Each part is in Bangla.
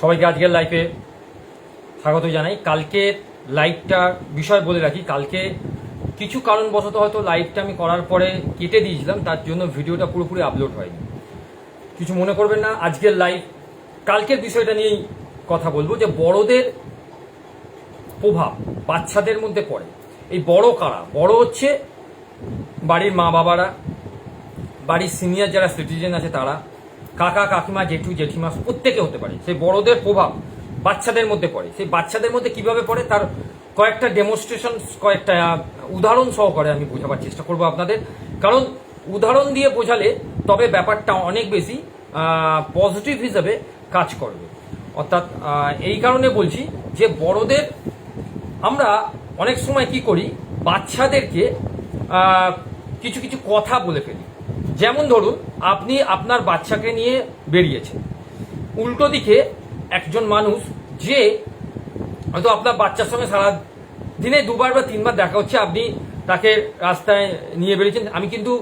সবাইকে আজকের লাইফে স্বাগত জানাই। কালকে লাইভটা বিষয় বলে রাখি। কালকে কিছু কারণবশত হয়তো লাইভটা আমি করার পরে কেটে দিয়েছিলাম, তার জন্য ভিডিওটা পুরোপুরি আপলোড হয়নি। কিছু মনে করবেন না, আজকের লাইভ কালকের বিষয়টা নিয়েই কথা বলব যে বড়দের প্রভাব বাচ্চাদের মধ্যে পড়ে। এই বড় কারা? বড় হচ্ছে বাড়ির মা বাবারা বাড়ির সিনিয়র যারা সিটিজেন আছে তারা। কাকা, কাকিমা, জেঠু, জেঠিমা প্রত্যেকে হতে পারে। সেই বড়দের প্রভাব বাচ্চাদের মধ্যে পড়ে। সেই বাচ্চাদের মধ্যে কীভাবে পড়ে তার কয়েকটা ডেমনস্ট্রেশন কয়েকটা উদাহরণ সহকারে আমি বোঝাবার চেষ্টা করব আপনাদের। কারণ উদাহরণ দিয়ে বোঝালে তবে ব্যাপারটা অনেক বেশি পজিটিভ হিসাবে কাজ করবে। অর্থাৎ এই কারণে বলছি যে বড়দের আমরা অনেক সময় কি করি? বাচ্চাদেরকে কিছু কিছু কথা বলে ফেলি। যেমন ধরুন, আপনি আপনার বাচ্চাকে নিয়ে বেরিয়েছেন। উল্টো দিকে একজন মানুষ যে হয়তো আপনার বাচ্চার সঙ্গে সারা দিনে দুবার বা তিনবার দেখা হচ্ছে, আপনি তাকে রাস্তায় নিয়ে বেরিয়েছেন। আমি কিন্তু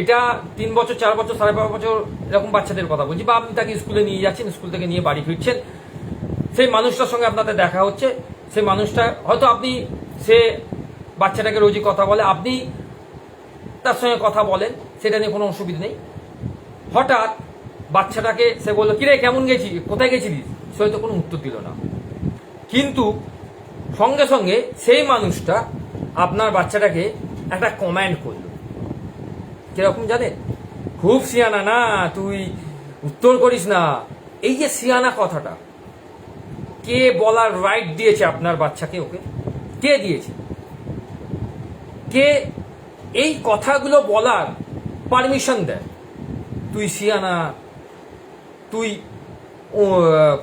এটা তিন বছর, চার বছর, সাড়ে পাঁচ বছর এরকম বাচ্চাদের কথা বলছি বা আপনি তাকে স্কুলে নিয়ে যাচ্ছেন, স্কুল থেকে নিয়ে বাড়ি ফিরছেন। সেই মানুষটার সঙ্গে আপনাদের দেখা হচ্ছে। সেই মানুষটা, হয়তো আপনি সে বাচ্চাটাকে রোজই কথা বলে, আপনি তার সঙ্গে কথা বলেন। সেটা নিয়ে কোনো অসুবিধা নেই। হঠাৎ বাচ্চাটাকে সে বলল, কিরে, কেমন গেছি? কোথায় গেছিলিস? সে হয়তো কোনো উত্তর দিল না। কিন্তু সঙ্গে সঙ্গে সেই মানুষটা আপনার বাচ্চাটাকে একটা কমেন্ট করল। কীরকম জানেন? খুব সিয়ানা না, তুই উত্তর করিস না। এই যে সিয়ানা কথাটা, কে বলার রাইট দিয়েছে আপনার বাচ্চাকে ওকে? কে দিয়েছে? কে এই কথাগুলো বলার পারমিশন দেয়। তুই সিয়ানা তুই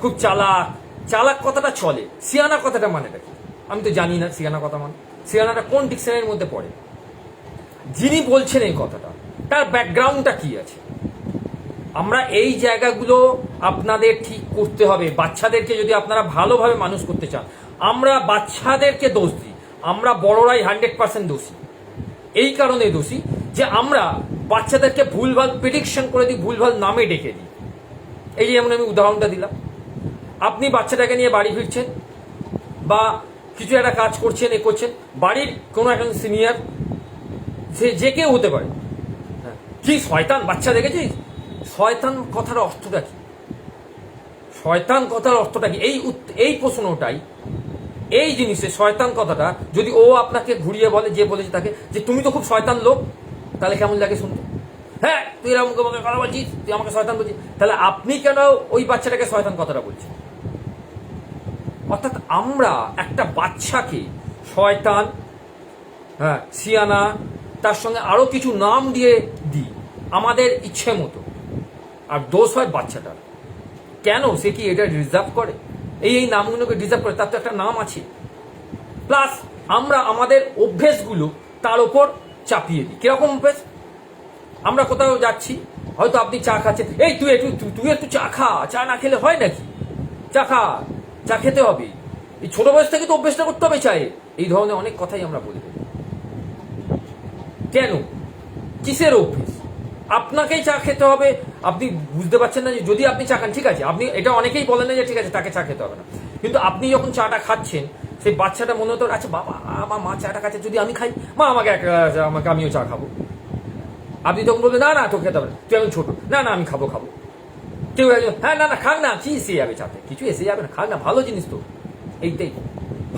খুব চালাক চালাক কথাটা চলে। সিয়ানা কথাটা মানে কি আমি তো জানি না সিয়ানা কথা মানে। সিয়ানাটা কোন ডিকশনারির মধ্যে পড়ে? যিনি বলছেন এই কথাটা, তার ব্যাকগ্রাউন্ডটা কি আছে? আমরা এই জায়গাগুলো আপনাদের ঠিক করতে হবে। বাচ্চাদেরকে যদি আপনারা ভালোভাবে মানুষ করতে চান, আমরা বাচ্চাদেরকে দোষ দিই। আমরা বড়রাই হান্ড্রেড পার্সেন্ট দোষী। এই কারণে দোষী যে আমরা বাচ্চাদেরকে ভুলভাল প্রেডিকশন করে দিই ভুলভাল নামে ডেকে দিই। এই যেমন আমি উদাহরণটা দিলাম। আপনি বাচ্চাটাকে নিয়ে বাড়ি ফিরছেন বা কিছু একটা কাজ করছেন, এ করছেন, বাড়ির কোনো একজন সিনিয়র সে যে কেউ হতে পারে। হ্যাঁ। কি শয়তান? বাচ্চা দেখেছিস? শয়তান কথার অর্থটা কি? শয়তান কথার অর্থটা কি? এই এই প্রশ্নটাই, এই জিনিসে শয়তান কথাটা যদি ও আপনাকে ঘুরিয়ে বলে, যে বলেছে তাকে, যে তুমি তো খুব শয়তান লোক তাহলে কেমন লাগে শুনতে? হ্যাঁ তুই এরকম আমাকে কথা বলছিস, তুই আমাকে শয়তান বলছিস। তাহলে আপনি কেন ওই বাচ্চাটাকে শয়তান কথাটা বলছেন? অর্থাৎ আমরা একটা বাচ্চাকে শয়তান হ্যাঁ সিয়ানা, তার সঙ্গে আরও কিছু নাম দিয়ে দিই, আমাদের ইচ্ছে মতো। আর দোষ হয় বাচ্চাটার। কেন? সে কি এটা রিজার্ভ করে? এই এই নামগুলোকে রিজার্ভ করে, তার তো একটা নাম আছে। প্লাস আমরা আমাদের অভ্যেসগুলো তার ওপর চাপিয়ে দিই। কীরকম অভ্যেস আমরা কোথাও যাচ্ছি, হয়তো আপনি চা খাচ্ছেন। এই, তুই একটু তুই- একটু চা খা। চা না খেলে হয় নাকি? চা খা, চা খেতে হবে। এই ছোট বয়স থেকে তো অভ্যেসটা করতে হবে চায়ে। এই ধরনের অনেক কথাই আমরা বলে কেন? কিসের অভ্যেস? আপনাকেই চা খেতে হবে। আপনি বুঝতে পারছেন না যে যদি আপনি চা খান, ঠিক আছে। আপনি, এটা অনেকেই বলেন না যে ঠিক আছে, তাকে চা খেতে হবে না। কিন্তু আপনি যখন চাটা খাচ্ছেন সেই বাচ্চাটা মনে হতো আচ্ছা বাবা, আমার মা চাটা খাচ্ছে, যদি আমি খাই, মা আমাকে এক আমাকে আমিও চা খাব। আপনি তখন বলবেন, না না তো খেতে হবে তুই এখন ছোট, না না, আমি খাব খাব। কেউ একজন হ্যাঁ না না, খাক না, কি এসে যাবে চাতে? কিছু এসে যাবে না, খাক না, ভালো জিনিস তো। এইটাই।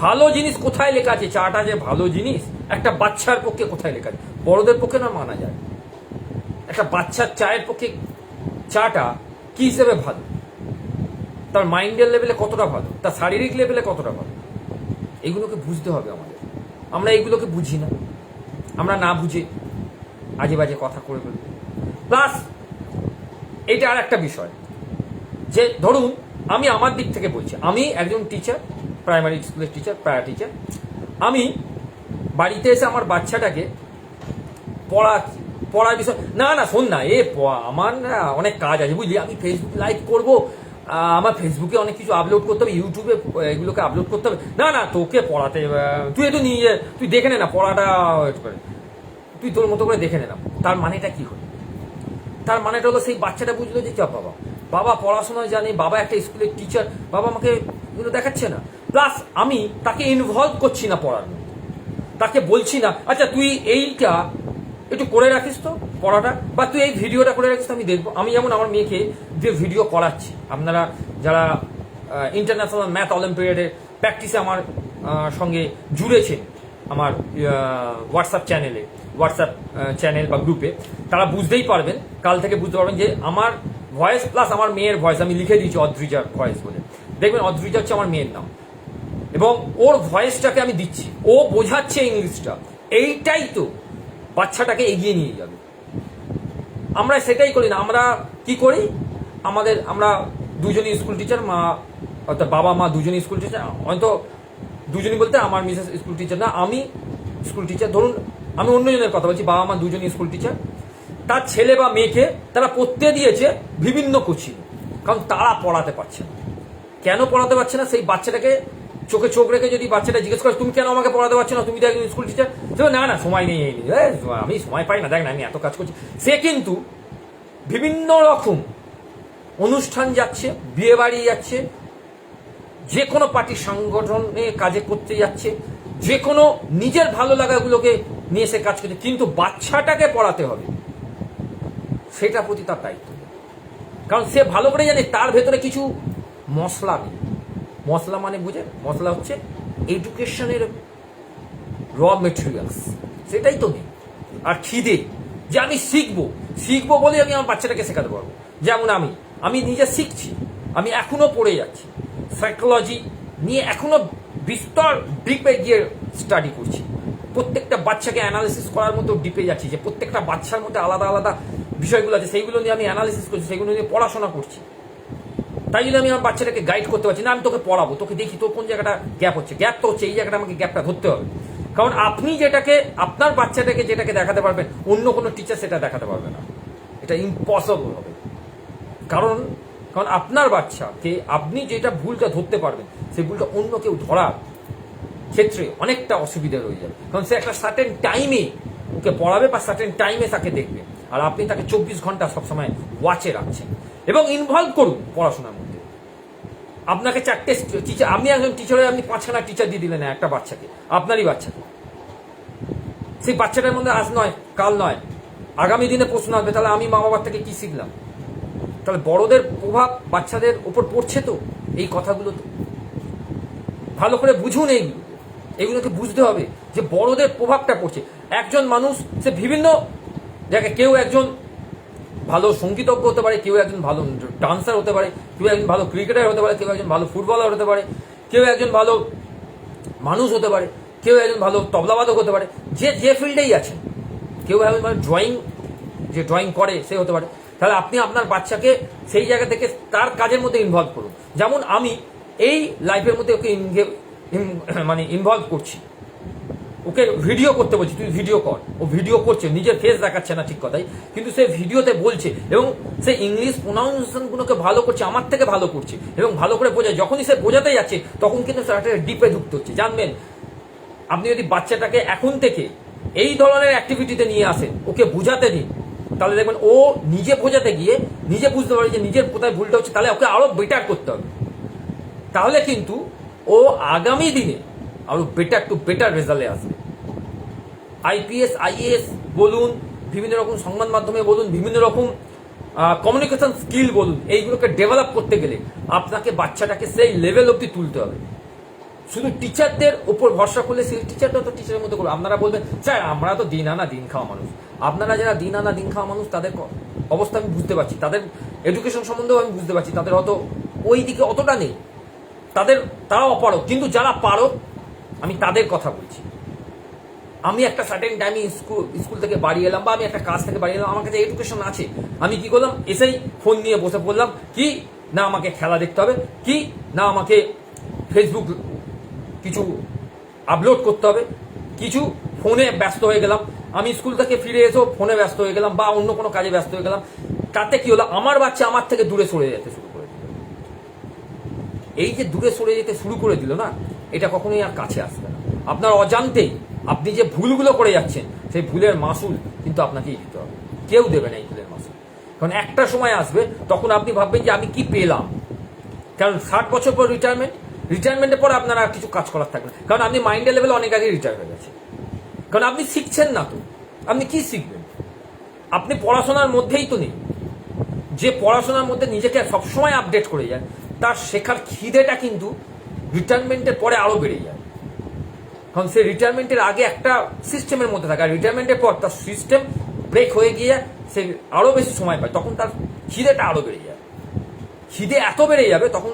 ভালো জিনিস কোথায় লেখা আছে? চাটা যে ভালো জিনিস, একটা বাচ্চার পক্ষে কোথায় লেখা আছে? বড়দের পক্ষে না মানা যায়? একটা বাচ্চার চায়ের পক্ষে চাটা কি হিসেবে ভালো? তার মাইন্ডের লেভেলে কতটা ভালো? তার শারীরিক লেভেলে কতটা ভালো? এগুলোকে বুঝতে হবে আমাদের। আমরা এগুলোকে বুঝি না। আমরা না বুঝে আজে বাজে কথা করে ফেলি। প্লাস, এটা আর একটা বিষয় যে ধরুন, আমি আমার দিক থেকে বলছি, আমি একজন টিচার প্রাইমারি স্কুলের টিচার প্রায়া টিচার আমি বাড়িতে এসে আমার বাচ্চাটাকে পড়া, পড়ার বিষয় না না, শোন না, এ আমার না অনেক কাজ আছে, বুঝলি? আমি ফেসবুক লাইভ করব আমার ফেসবুকে অনেক কিছু আপলোড করতে হবে ইউটিউবে এগুলোকে আপলোড করতে হবে। না না, তোকে পড়াতে তুই একটু নিয়ে তুই দেখে নে না, পড়াটা। তুই তোর মতো করে দেখে নে না। তার মানেটা কি হলো? তার মানেটা হলো সেই বাচ্চাটা বুঝলো যে, চাপ বাবা বাবা পড়াশোনা জানে, বাবা একটা স্কুলের টিচার বাবা আমাকে এগুলো দেখাচ্ছে না। প্লাস আমি তাকে ইনভলভ করছি না পড়ার তাকে বলছি না আচ্ছা তুই এইটা একটু করে রাখিস তো পড়াটা। বা তুই এই ভিডিওটা করে রাখিস তো আমি দেখব। আমি যেমন আমার মেয়েকে যে ভিডিও করাচ্ছি, আপনারা যারা ইন্টারন্যাশনাল ম্যাথ অলিম্পিয়াডের প্র্যাকটিসে আমার সঙ্গে জুড়েছেন, আমার হোয়াটসঅ্যাপ চ্যানেলে হোয়াটসঅ্যাপ চ্যানেল বা গ্রুপে তারা বুঝতেই পারবেন, কাল থেকে বুঝতে পারবেন যে আমার ভয়েস প্লাস আমার মেয়ের ভয়েস আমি লিখে দিয়েছি অদ্রিজার ভয়েস বলে। দেখবেন অদ্রিজা হচ্ছে আমার মেয়ের নাম। এবং ওর ভয়েসটাকে আমি দিচ্ছি। ও বোঝাচ্ছে ইংলিশটা এইটাই তো বাচ্চাটাকে এগিয়ে নিয়ে যাবে। আমরা সেটাই করি না। আমরা কি করি? আমাদের, আমরা দুজনই স্কুল টিচার, মা, অর্থাৎ বাবা, মা দুজনই স্কুল টিচার। হয়তো দুজনই বলতে আমার মিসেস স্কুল টিচার না, আমি স্কুল টিচার। ধরুন, আমি অন্যজনের কথা বলছি, বাবা, মা দুজনই স্কুল টিচার। তার ছেলে বা মেয়েকে তারা পড়তে দিয়েছে বিভিন্ন কোচিং। কারণ তারা পড়াতে পারছে না। কেন পড়াতে পারছে না? সেই বাচ্চাটাকে চোখে চোখ রেখে যদি বাচ্চাটা জিজ্ঞেস করে, তুমি কেন আমাকে পড়াতে পারছ না? তুমি একজন স্কুল টিচার না না, সময় নেই, এই। আমি সময় পাই না, দেখ না, আমি এত কাজ করছি। সে কিন্তু বিভিন্ন রকম অনুষ্ঠান যাচ্ছে, বিয়ে বাড়ি যাচ্ছে, যে কোনো পার্টির সংগঠনে কাজে করতে যাচ্ছে, যে কোনো নিজের ভালো লাগাগুলোকে নিয়ে সে কাজ করছে, কিন্তু বাচ্চাটাকে পড়াতে হবে। সেটা প্রতি তার দায়িত্ব। কারণ সে ভালো করে জানে, তার ভেতরে কিছু মশলা নেই। মশলা মানে বুঝে মশলা হচ্ছে এডুকেশনের র মেটেরিয়ালস সেটাই তো নেই আর খিদে, যে আমি শিখব। শিখব বলে আমি আমার বাচ্চাটাকে শেখাতে পারব। যেমন আমি আমি নিজে শিখছি, আমি এখনও পড়ে যাচ্ছি। সাইকোলজি নিয়ে এখনও বিস্তর ডিপে গিয়ে স্টাডি করছি। প্রত্যেকটা বাচ্চাকে অ্যানালিসিস করার মতো ডিপে যাচ্ছি যে প্রত্যেকটা বাচ্চার মধ্যে আলাদা আলাদা বিষয়গুলো আছে, সেইগুলো নিয়ে আমি অ্যানালিসিস করছি সেগুলো নিয়ে পড়াশোনা করছি। তাই জন্য আমি আমার বাচ্চাটাকে গাইড করতে পারছি না, আমি তোকে পড়াবো, তোকে দেখি তোর কোন জায়গাটা গ্যাপ হচ্ছে। গ্যাপ তো হচ্ছে, এই জায়গাটা আমাকে গ্যাপটা ধরতে হবে। কারণ আপনি যেটাকে, আপনার বাচ্চাটাকে যেটাকে দেখাতে পারবেন, অন্য কোনো টিচার সেটা দেখাতে পারবে না। এটা ইম্পসিবল হবে। কারণ কারণ আপনার বাচ্চাকে আপনি যেটা ভুলটা ধরতে পারবেন, সেই ভুলটা অন্য কেউ ধরার ক্ষেত্রে অনেকটা অসুবিধা রয়ে যাবে। কারণ সে একটা সার্টেন টাইমে ওকে পড়াবে বা সার্টেন টাইমে তাকে দেখবে। আর আপনি তাকে চব্বিশ ঘণ্টা সবসময় ওয়াচে রাখছেন। এবং ইনভলভ করুন পড়াশোনার মধ্যে। আপনাকে চারটে টিচার আপনি একজন টিচারে আপনি পাঁচখানা টিচার দিয়ে দিলেন একটা বাচ্চাকে, আপনারই বাচ্চাকে সেই বাচ্চাটার মধ্যে আজ নয়, কাল নয়, আগামী দিনে প্রশ্ন আসবে, তাহলে আমি মা বাবার থেকে কি শিখলাম? তাহলে বড়দের প্রভাব বাচ্চাদের উপর পড়ছে তো, এই কথাগুলো তো। ভালো করে বুঝুন এইগুলো এগুলোকে বুঝতে হবে যে বড়দের প্রভাবটা পড়ছে। একজন মানুষ, সে বিভিন্ন জায়গায় কেউ একজন ভালো সঙ্গীতজ্ঞ হতে পারে, কেউ একজন ভালো ডান্সার হতে পারে, কেউ একজন ভালো ক্রিকেটার হতে পারে, কেউ একজন ভালো ফুটবলার হতে পারে, কেউ একজন ভালো মানুষ হতে পারে, কেউ একজন ভালো তবলাবাদক হতে পারে, যে যে ফিল্ডেই আছে, কেউ একজন ভালো ড্রয়িং যে ড্রয়িং করে, সে হতে পারে। তাহলে আপনি আপনার বাচ্চাকে সেই জায়গা থেকে তার কাজের মধ্যে ইনভলভ করুন। যেমন আমি এই লাইফের মধ্যে ওকে মানে ইনভলভ করছি। ওকে ভিডিও করতে বলছি, তুই ভিডিও কর। ও ভিডিও করছে, নিজের ফেস দেখাচ্ছে না ঠিক কথাই। কিন্তু সে ভিডিওতে বলছে এবং সে ইংলিশ প্রোনাউন্সিয়েশনগুলোকে ভালো করছে, আমার থেকে ভালো করছে এবং ভালো করে বোঝায়। যখনই সে বোঝাতে যাচ্ছে, তখন কিন্তু সে একটা ডিপে ঢুকতে হচ্ছে। জানবেন, আপনি যদি বাচ্চাটাকে এখন থেকে এই ধরনের অ্যাক্টিভিটিতে নিয়ে আসেন, ওকে বোঝাতে দিন, তাহলে দেখবেন ও নিজে বোঝাতে গিয়ে নিজে বুঝতে পারে যে নিজের কোথায় ভুলটা হচ্ছে, তাহলে ওকে আরও বেটার করতে হবে। তাহলে কিন্তু ও আগামী দিনে আরও বেটার টু বেটার রেজাল্টে আসবে। আইপিএস আইএএস বলুন, বিভিন্ন রকম সংবাদ মাধ্যমে বলুন, বিভিন্ন রকম কমিউনিকেশন স্কিল বলুন, এইগুলোকে ডেভেলপ করতে গেলে আপনাকে বাচ্চাটাকে সেই লেভেল অবধি তুলতে হবে। শুধু টিচারদের উপর ভরসা করলে সেই টিচারটা তো টিচারের মতো করবে। আপনারা বলবেন, স্যার, আমরা তো দিন আনা দিন খাওয়া মানুষ। আপনারা যারা দিন আনা দিন খাওয়া মানুষ, তাদের অবস্থা আমি বুঝতে পারছি। তাদের এডুকেশন সম্বন্ধেও আমি বুঝতে পারছি। তাদের অত, ওই দিকে অতটা নেই। তাদের তারা অপারক কিন্তু যারা পারক আমি তাদের কথা বলছি। আমি একটা সার্টেন টাইমে স্কুল স্কুল থেকে বাড়ি এলাম বা আমি একটা কাজ থেকে বাড়ি এলাম, আমার কাছে এডুকেশন আছে। আমি কি করলাম? এসেই ফোন নিয়ে বসে পড়লাম, কি? না, আমাকে খেলা দেখতে হবে, কি? না, আমাকে ফেসবুক কিছু আপলোড করতে হবে, কিছু ফোনে ব্যস্ত হয়ে গেলাম। আমি স্কুল থেকে ফিরে এসেও ফোনে ব্যস্ত হয়ে গেলাম বা অন্য কোনো কাজে ব্যস্ত হয়ে গেলাম। তাতে কি হলো? আমার বাচ্চা আমার থেকে দূরে সরে যেতে শুরু করে দিল। এই যে দূরে সরে যেতে শুরু করে দিল না, এটা কখনোই আর কাছে আসবে না। আপনার অজান্তেই আপনি যে ভুলগুলো করে যাচ্ছেন, সেই ভুলের মাসুল কিন্তু আপনাকেই দিতে হবে। কেউ দেবে না এই ভুলের মাসুল। কারণ একটা সময় আসবে, তখন আপনি ভাববেন যে আমি কি পেলাম। কারণ ষাট বছর পর রিটায়ারমেন্ট রিটায়ারমেন্টের পর আপনার আর কিছু কাজ করার থাকবে কারণ আপনি মাইন্ডের লেভেলে অনেক আগে রিটায়ার হয়ে গেছে কারণ আপনি শিখছেন না তো। আপনি কি শিখবেন? আপনি পড়াশোনার মধ্যেই তো নেই। যে পড়াশোনার মধ্যে নিজেকে সবসময় আপডেট করে যায়, তার শেখার খিদেটা কিন্তু রিটায়ারমেন্টের পরে আরও বেড়ে যায়। কারণ সে রিটায়ারমেন্টের আগে একটা সিস্টেমের মধ্যে থাকে। আর রিটায়ারমেন্টের পর তার সিস্টেম ব্রেক হয়ে গিয়ে সে আরও বেশি সময় পায়। তখন তার খিদেটা আরও বেড়ে যায়। খিদে এত বেড়ে যাবে, তখন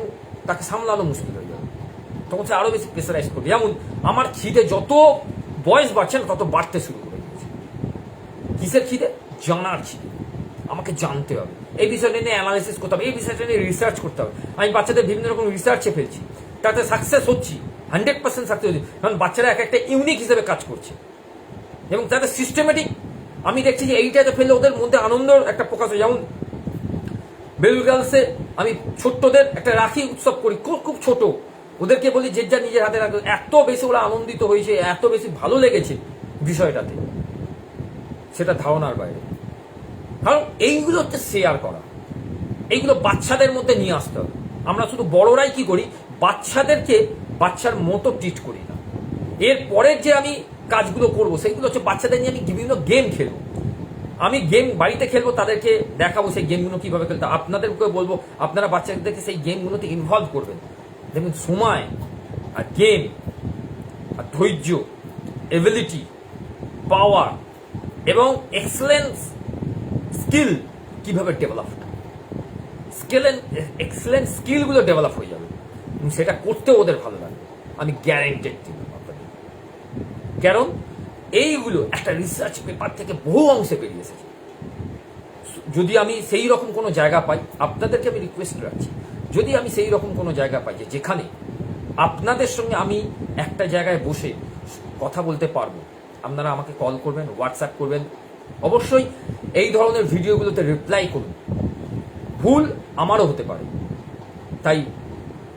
তাকে সামলানো মুশকিল হয়ে যাবে। তখন সে আরও বেশি প্রেসারাইজ করবে। যেমন আমার খিদে যত বয়স বাড়ছে না, তত বাড়তে শুরু করে দিয়েছে। কিসের খিদে? জানার খিদে। আমাকে জানতে হবে। এই বিষয়টা নিয়ে অ্যানালিসিস করতে হবে। এই বিষয়টা নিয়ে রিসার্চ করতে হবে। আমি বাচ্চাদের বিভিন্ন রকম রিসার্চে ফেলছি। তাতে সাকসেস হচ্ছি। হান্ড্রেড পার্সেন্ট সাকসেস হচ্ছি কারণ বাচ্চারা এক একটা ইউনিক হিসেবে কাজ করছে। এবং তাদের সিস্টেমেটিক আমি দেখছি যে এইটাতে ফেললে ওদের মধ্যে আনন্দ একটা প্রকাশ হয়। যেমন বেলুল গার্লসে আমি ছোট্টদের একটা রাখি উৎসব করি, খুব খুব ছোট। ওদেরকে বলি, যে যা নিজের হাতে রাখবে এত বেশি ওরা আনন্দিত হয়েছে, এত বেশি ভালো লেগেছে বিষয়টাতে। সেটা ধারণার বাইরে। কারণ এইগুলো হচ্ছে শেয়ার করা। এইগুলো বাচ্চাদের মধ্যে নিয়ে আসতে হবে। আমরা শুধু বড়রাই কি করি? বাচ্চাদেরকে বাচ্চার মতো ট্রিট করি না। এর পরের যে আমি কাজগুলো করব, সেইগুলো হচ্ছে বাচ্চাদের নিয়ে আমি বিভিন্ন গেম খেলব। আমি গেম বাড়িতে খেলব, তাদেরকে দেখাবো সেই গেমগুলো কীভাবে খেলতে। আপনাদেরকে বলব, আপনারা বাচ্চাদেরকে সেই গেমগুলোতে ইনভলভ করবেন। দেখবেন সময় আর গেম আর ধৈর্য এবিলিটি পাওয়ার এবং এক্সেলেন্স স্কিল কীভাবে ডেভেলপ স্কিল এক্সেলেন্ট স্কিলগুলো ডেভেলপ হয়ে যাবে। সেটা করতে ওদের ভালো লাগবে। আমি গ্যারেন্টেড দিলাম আপনাদের। কারণ এইগুলো একটা রিসার্চ পেপার থেকে বহু অংশে বেরিয়ে এসেছে। যদি আমি সেই রকম কোনো জায়গা পাই, আপনাদেরকে আমি রিকোয়েস্ট রাখছি, যদি আমি সেই রকম কোনো জায়গা পাই যেখানে আপনাদের সঙ্গে আমি একটা জায়গায় বসে কথা বলতে পারব, আপনারা আমাকে কল করবেন হোয়াটসঅ্যাপ করবেন, অবশ্যই এই ধরনের ভিডিওগুলোতে রিপ্লাই করুন। ভুল আমারও হতে পারে। তাই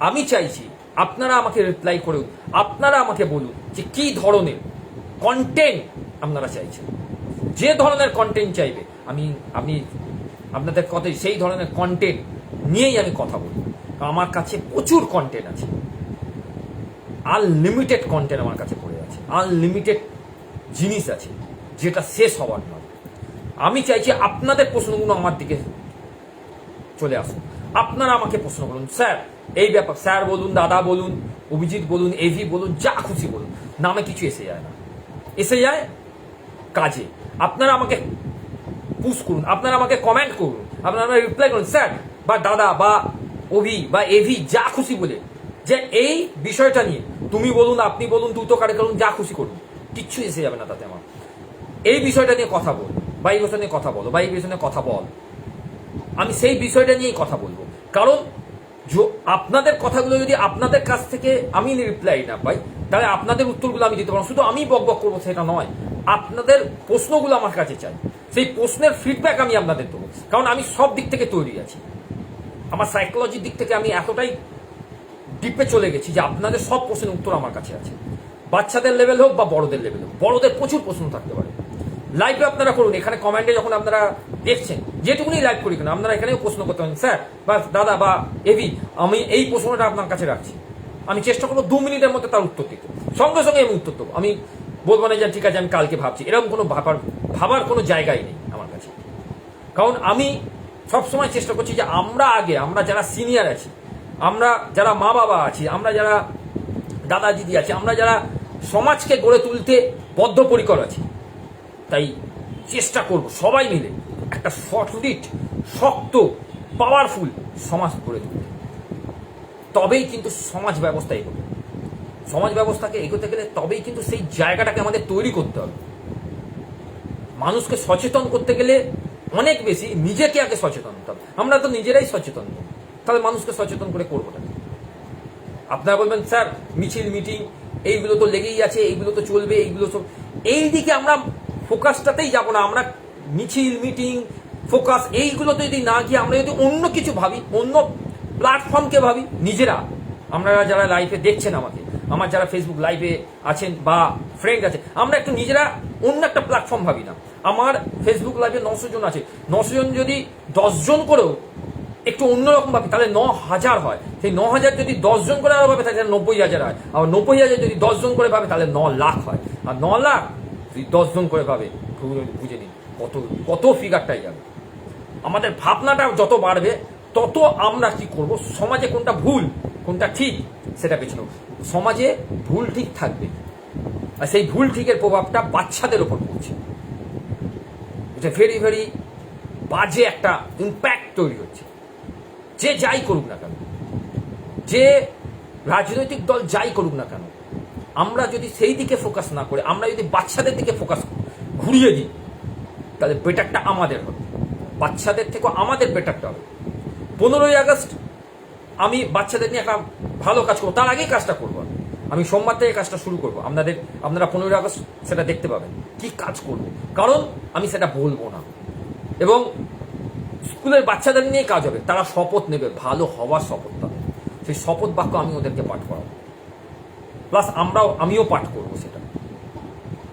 আমি চাইছি আপনারা আমাকে রিপ্লাই করুন, আপনারা আমাকে বলুন যে কি ধরনের কন্টেন্ট আপনারা চাইছেন। যে ধরনের কন্টেন্ট চাইবে, আমি আমি আপনাদের কথাই সেই ধরনের কন্টেন্ট নিয়েই আমি কথা বলি আমার কাছে প্রচুর কন্টেন্ট আছে। আনলিমিটেড কন্টেন্ট আমার কাছে পড়ে আছে। আনলিমিটেড জিনিস আছে, যেটা শেষ হওয়ার নয়। আমি চাইছি আপনাদের প্রশ্নগুলো আমার দিকে চলে আসুন আপনারা আমাকে প্রশ্ন করুন, স্যার এই ব্যাপার, স্যার বলুন, দাদা বলুন, অভিজিৎ বলুন, এভি বলুন, যা খুশি বলুন, নামে কিছু এসে যায় না। এসে যায় কাজে। আপনারা আমাকে পুশ করুন, আপনারা আমাকে কমেন্ট করুন, আপনারা রিপ্লাই করুন, স্যার বা দাদা বা অভি বা এভি যা খুশি বলে। যে এই বিষয়টা নিয়ে, তুমি বলুন, আপনি বলুন, দ্রুত কারে করুন, যা খুশি করুন, কিচ্ছু এসে যাবে না তাতে আমার। এই বিষয়টা নিয়ে কথা বল, বা এই বিষয় নিয়ে কথা বলো, বা এই বিষয় নিয়ে কথা বল। আমি সেই বিষয়টা নিয়েই কথা বলব। কারণ আপনাদের কথাগুলো যদি আপনাদের কাছ থেকে আমি রিপ্লাই না পাই, তাহলে আপনাদের উত্তরগুলো আমি দিতে পারব শুধু আমি বক বক করব সেটা নয়, আপনাদের প্রশ্নগুলো আমার কাছে চাই। সেই প্রশ্নের ফিডব্যাক আমি আপনাদের দেবো। কারণ আমি সব দিক থেকে তৈরি আছি। আমার সাইকোলজির দিক থেকে আমি এতটাই ডিপে চলে গেছি যে আপনাদের সব প্রশ্নের উত্তর আমার কাছে আছে। বাচ্চাদের লেভেল হোক বা বড়দের লেভেল হোক, বড়দের প্রচুর প্রশ্ন থাকতে পারে। লাইভে আপনারা করুন, এখানে কমেন্টে যখন আপনারা দেখছেন, যেটুকুনি লাইভ করি কেন, আপনারা এখানেও প্রশ্ন করতে পারেন, স্যার, বা দাদা, বা এভি আমি এই প্রশ্নটা আপনার কাছে রাখছি। আমি চেষ্টা করব দু মিনিটের মধ্যে তার উত্তর দিতে। সঙ্গে সঙ্গে আমি উত্তর দেবো। আমি বলব না যে, ঠিক আছে, আমি কালকে ভাবছি। এরকম কোনো ভাবার ভাবার কোনো জায়গাই নেই আমার কাছে। কারণ আমি সবসময় চেষ্টা করছি যে, আমরা আগে, আমরা যারা সিনিয়র আছি, আমরা যারা মা বাবা আছি, আমরা যারা দাদা, দিদি আছি, আমরা যারা সমাজকে গড়ে তুলতে বদ্ধপরিকর আছি তাই চেষ্টা করব সবাই মিলে একটা সলিড শক্ত পাওয়ারফুল সমাজ গড়ে তুলতে। তবেই কিন্তু সমাজ ব্যবস্থা এগোবে। সমাজ ব্যবস্থাকে এগোতে গেলে তবেই কিন্তু সেই জায়গাটাকে আমাদের তৈরি করতে হবে। মানুষকে সচেতন করতে গেলে অনেক বেশি নিজেকে আগে সচেতন হতে হবে। আমরা তো নিজেরাই সচেতন। তাহলে মানুষকে সচেতন করে করবোটা কি? আপনারা বলবেন, স্যার, মিছিল, মিটিং, এইগুলো তো লেগেই আছে, এইগুলো তো চলবে, এইগুলো সব। এই দিকে আমরা ফোকাসটাতেই যাব না। আমরা মিছিল, মিটিং, ফোকাস, এইগুলোতে যদি না গিয়ে আমরা যদি অন্য কিছু ভাবি, অন্য প্ল্যাটফর্মকে ভাবি, নিজেরা আমরা যারা লাইফে দেখছেন আমাকে, আমার যারা ফেসবুক লাইভে আছেন বা ফ্রেন্ড আছে, আমরা একটু নিজেরা অন্য একটা প্ল্যাটফর্ম ভাবি না। আমার ফেসবুক লাইভে নশো জন আছে। নশো জন যদি দশ জন করেও একটু অন্যরকম ভাবে, তাহলে ন হাজার হয়। সেই ন হাজার যদি দশ জন করে আরও ভাবে, তাহলে নব্বই হাজার হয়। আর নব্বই হাজার যদি দশ জন করে ভাবে, তাহলে ন লাখ হয়। আর ন লাখ যদি দশজন করে ভাবে বুঝে- নিন কত কত ফিগারটাই যাবে। আমাদের ভাবনাটা যত বাড়বে, তত আমরা কি করব, সমাজে কোনটা ভুল, কোনটা ঠিক, সেটা বেছে নেব। সমাজে ভুল ঠিক থাকবে। আর সেই ভুল ঠিকের প্রভাবটা বাচ্চাদের ওপর পড়ছে। এটা ভেরি ভেরি বাজে একটা ইম্প্যাক্ট তৈরি হচ্ছে। যে যাই করুক না কেন, যে রাজনৈতিক দল যাই করুক না কেন আমরা যদি সেই দিকে ফোকাস না করে, আমরা যদি বাচ্চাদের দিকে ফোকাস ঘুরিয়ে দিই, তাহলে বেটারটা আমাদের হবে। বাচ্চাদের থেকেও আমাদের বেটারটা হবে। পনেরোই আগস্ট আমি বাচ্চাদের নিয়ে একটা ভালো কাজ করব, তার আগেই কাজটা করব আমি। সোমবার থেকে কাজটা শুরু করব। আপনাদের, আপনারা পনেরোই আগস্ট সেটা দেখতে পাবেন। কি কাজ করব? কারণ আমি সেটা বলব না। এবং স্কুলের বাচ্চাদের নিয়ে কাজ হবে। তারা শপথ নেবে, ভালো হওয়ার শপথ পাবে। সেই শপথ বাক্য আমি ওদেরকে পাঠ প্লাস আমরাও, আমিও পাঠ করব সেটা।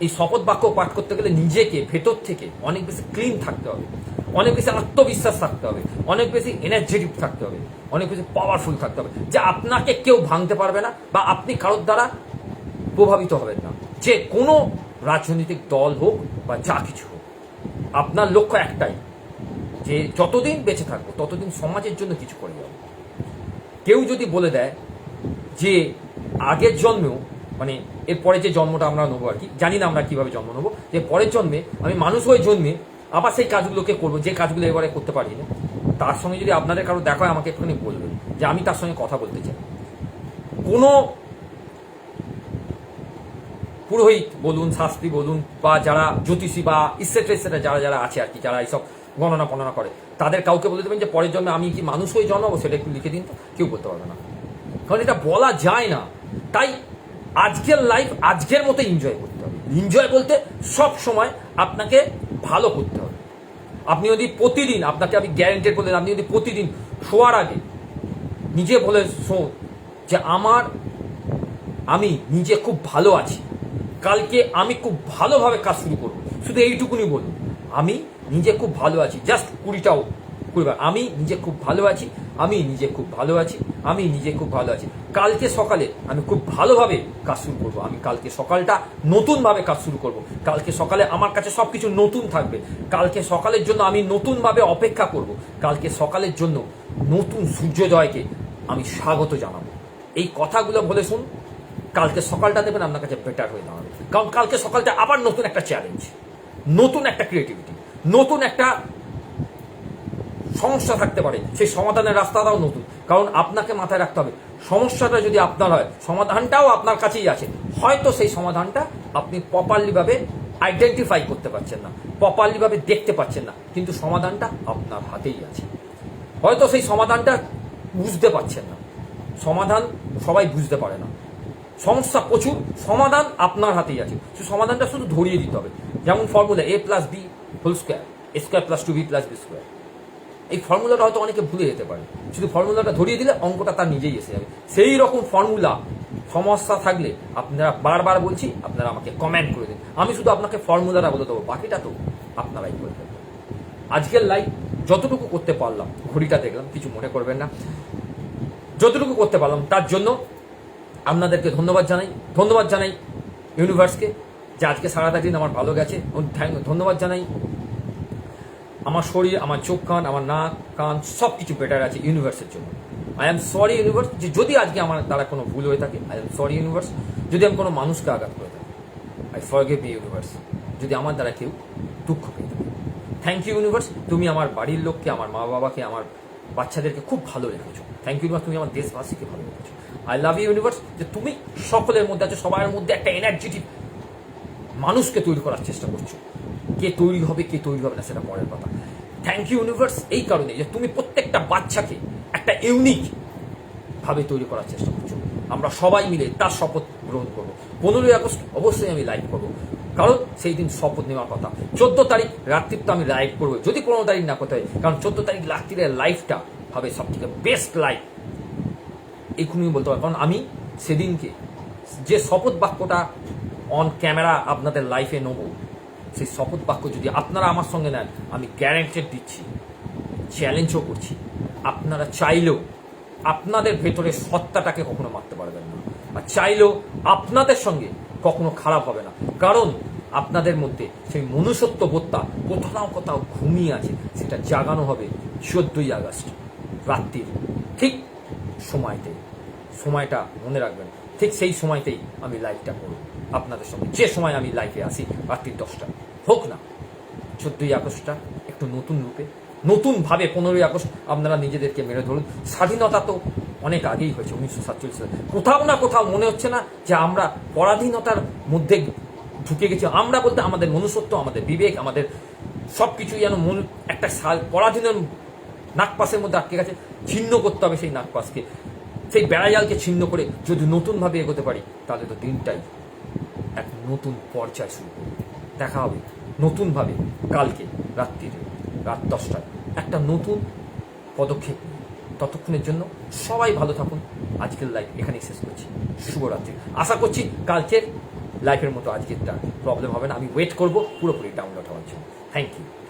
এই শপথ বাক্য পাঠ করতে গেলে নিজেকে, ভেতর থেকে অনেক বেশি ক্লিন থাকতে হবে। অনেক বেশি আত্মবিশ্বাস থাকতে হবে। অনেক বেশি এনার্জেটিক থাকতে হবে। অনেক বেশি পাওয়ারফুল থাকতে হবে। যে আপনাকে কেউ ভাঙতে পারবে না বা আপনি কারোর দ্বারা প্রভাবিত হবেন না। যে কোনো রাজনৈতিক দল হোক বা যা কিছু হোক। আপনার লক্ষ্য একটাই, যে যতদিন বেঁচে থাকব, ততদিন সমাজের জন্য কিছু করে যাব। কেউ যদি বলে দেয় যে আগের জন্মেও মানে এর পরে যে জন্মটা আমরা নেব আর কি, জানি না আমরা কীভাবে জন্ম নেব, যে পরের জন্মে আমি মানুষ হয়ে জন্মে আবার সেই কাজগুলোকে করব, যে কাজগুলো এবারে করতে পারি না। তার সঙ্গে যদি আপনাদের কারও দেখা হয়, আমাকে একটুখানি বলবেন, যে আমি তার সঙ্গে কথা বলতে চাই। কোনো পুরোহিত বলুন, শাস্ত্রী বলুন, বা যারা জ্যোতিষী বা ইসেট্রা ইসেট্রা যারা যারা আছে আর কি, যারা এইসব গণনা গণনা করে, তাদের কাউকে বলে দেবেন যে পরের জন্মে আমি কি মানুষ হয়ে জন্মাবো, সেটা একটু লিখে দিন তো, কেউ বলতে পারবে না। কারণ এটা বলা যায় না। তাই আজকের লাইফ আজকের মতো এনজয় করতে হবে। এনজয় বলতে সব সময় আপনাকে ভালো করতে হবে। আপনি যদি প্রতিদিন, আপনাকে আমি গ্যারেন্টেড বললেন আপনি যদি প্রতিদিন শোয়ার আগে নিজে বলে শোন যে আমার, আমি নিজে খুব ভালো আছি। কালকে আমি খুব ভালোভাবে কাজ শুরু করব। শুধু এইটুকুনি বলুন, আমি নিজে খুব ভালো আছি। জাস্ট কুড়িটাও কুড়িবার। আমি নিজে খুব ভালো আছি, আমি নিজে খুব ভালো আছি। আমি নিজে খুব ভালো আছি। কালকে সকালে আমি খুব ভালোভাবে কাজ শুরু করব। আমি কালকে সকালটা নতুনভাবে কাজ শুরু করব। কালকে সকালে আমার কাছে সব কিছু নতুন থাকবে। কালকে সকালের জন্য আমি নতুনভাবে অপেক্ষা করব। কালকে সকালের জন্য নতুন সূর্যোদয়কে আমি স্বাগত জানাব। এই কথাগুলো বলে শুন, কালকে সকালটা দেবেন আপনার কাছে বেটার হয়ে দাঁড়াবে। কারণ কালকে সকালটা আবার নতুন একটা চ্যালেঞ্জ নতুন একটা ক্রিয়েটিভিটি নতুন একটা সমস্যা থাকতে পারে, সেই সমাধানের রাস্তাটাও নতুন। কারণ আপনাকে মাথায় রাখতে হবে, সমস্যাটা যদি আপনার হয়, সমাধানটাও আপনার কাছেই আছে, হয়তো সেই সমাধানটা আপনি প্রপারলি ভাবে আইডেন্টিফাই করতে পারছেন না প্রপারলি ভাবে দেখতে পাচ্ছেন না, কিন্তু সমাধানটা আপনার হাতেই আছে। হয়তো সেই সমাধানটা বুঝতে পারছেন না, সমাধান সবাই বুঝতে পারে না। সমস্যা প্রচুর, সমাধান আপনার হাতেই আছে সমাধানটা শুধু ধরিয়ে দিতে হবে। যেমন formula A plus B whole square A square plus two B plus B square এই ফর্মুলাটা হয়তো অনেকে ভুলে যেতে পারে। শুধু ফর্মুলাটা ধরিয়ে দিলে অঙ্কটা তার নিজেই এসে যাবে। সেই রকম ফর্মুলা সমস্যা থাকলে আপনারা বারবার বলছি, আপনারা আমাকে কমেন্ট করে দিন। আমি শুধু আপনাকে ফর্মুলাটা বলে দেবো, বাকিটা তো আপনারাই করে দেবেন আজকের লাইভ যতটুকু করতে পারলাম, ঘড়িটা দেখলাম, কিছু মনে করবেন না। যতটুকু করতে পারলাম, তার জন্য আপনাদেরকে ধন্যবাদ জানাই। ধন্যবাদ জানাই ইউনিভার্সকে যে আজকে সারাটা দিন আমার ভালো গেছে। ধন্যবাদ জানাই আমার শরীর, আমার চোখ, কান, আমার নাক, কান সব কিছু বেটার আছে ইউনিভার্সের জন্য। আই এম সরি ইউনিভার্স যে যদি আজকে আমার দ্বারা কোনো ভুল হয়ে থাকে আই এম সরি ইউনিভার্স যদি আমি কোনো মানুষকে আঘাত করে থাকি আই ফরগেভ ইউ ইউনিভার্স যদি আমার দ্বারা কেউ দুঃখ পেয়ে থাকে। থ্যাংক ইউ ইউনিভার্স তুমি আমার বাড়ির লোককে, আমার মা বাবাকে, আমার বাচ্চাদেরকে খুব ভালো রেখেছো। থ্যাংক ইউ ইউনিভার্স তুমি আমার দেশবাসীকে ভালো রেখেছো। আই লাভ ইউ ইউনিভার্স যে তুমি সকলের মধ্যে আছো, সবার মধ্যে একটা এনার্জেটিক মানুষকে তৈরি করার চেষ্টা করছ। কে তৈরি হবে, কে তৈরি হবে না সেটা পরের কথা। থ্যাংক ইউ ইউনিভার্স এই কারণে যে তুমি প্রত্যেকটা বাচ্চাকে একটা ইউনিক ভাবে তৈরি করার চেষ্টা করছ। আমরা সবাই মিলে তার শপথ গ্রহণ করব। পনেরোই আগস্ট অবশ্যই আমি লাইভ করব। কারণ সেই দিন শপথ নেওয়ার কথা। চোদ্দ তারিখ রাত্রির তো আমি লাইভ করব। যদি পনেরো তারিখ না করতে হয়, কারণ চোদ্দ তারিখ রাত্রিরের লাইফটা হবে সব থেকে বেস্ট লাইফ এইখুনি বলতে পারব। কারণ আমি সেদিনকে যে শপথ বাক্যটা অন ক্যামেরা আপনাদের লাইফে নেব সেই শপথ বাক্য যদি আপনারা আমার সঙ্গে নেন, আমি গ্যারেন্টেড দিচ্ছি চ্যালেঞ্জও করছি। আপনারা চাইলেও আপনাদের ভেতরে সত্তাটাকে কখনো মারতে পারবেন না। আর চাইলেও আপনাদের সঙ্গে কখনো খারাপ হবে না। কারণ আপনাদের মধ্যে সেই মনুষ্যত্ব বোধটা কোথাও কোথাও ঘুমিয়ে আছে, সেটা জাগানো হবে চোদ্দই আগস্ট রাত্রির ঠিক সময়তে। সময়টা মনে রাখবেন, ঠিক সেই সময়তেই আমি লাইভটা করব। আপনাদের সঙ্গে যে সময় আমি লাইভে আসি রাত্রির দশটা হোক না। চোদ্দই আগস্টটা একটু নতুন রূপে নতুনভাবে পনেরোই আগস্ট আপনারা নিজেদেরকে মেরে ধরুন। স্বাধীনতা তো অনেক আগেই হয়েছে, উনিশশো সাতচল্লিশ সালে। কোথাও না কোথাও মনে হচ্ছে না যে আমরা পরাধীনতার মধ্যে ঢুকে গেছি। আমরা বলতে আমাদের মনুষ্যত্ব, আমাদের বিবেক, আমাদের সব কিছুই যেন মন একটা সাল পরাধীনের নাকপাসের মধ্যে আটকে গেছে। ছিন্ন করতে হবে সেই নাকপাসকে সেই বেড়াজালকে ছিন্ন করে যদি নতুনভাবে এগোতে পারি, তাহলে তো দিনটাই এক নতুন পর্যায় শুরু করবে। দেখা হবে। নতুনভাবে কালকে রাত্রিরে রাত দশটায়। একটা নতুন পদক্ষেপ। ততক্ষণের জন্য সবাই ভালো থাকুন। আজকের লাইফ এখানেই শেষ করছি। শুভরাত্রি। আশা করছি কালকের লাইফের মতো আজকেরটা প্রবলেম হবে না। আমি ওয়েট করব পুরোপুরি ডাউনলোড হওয়ার জন্য। Thank you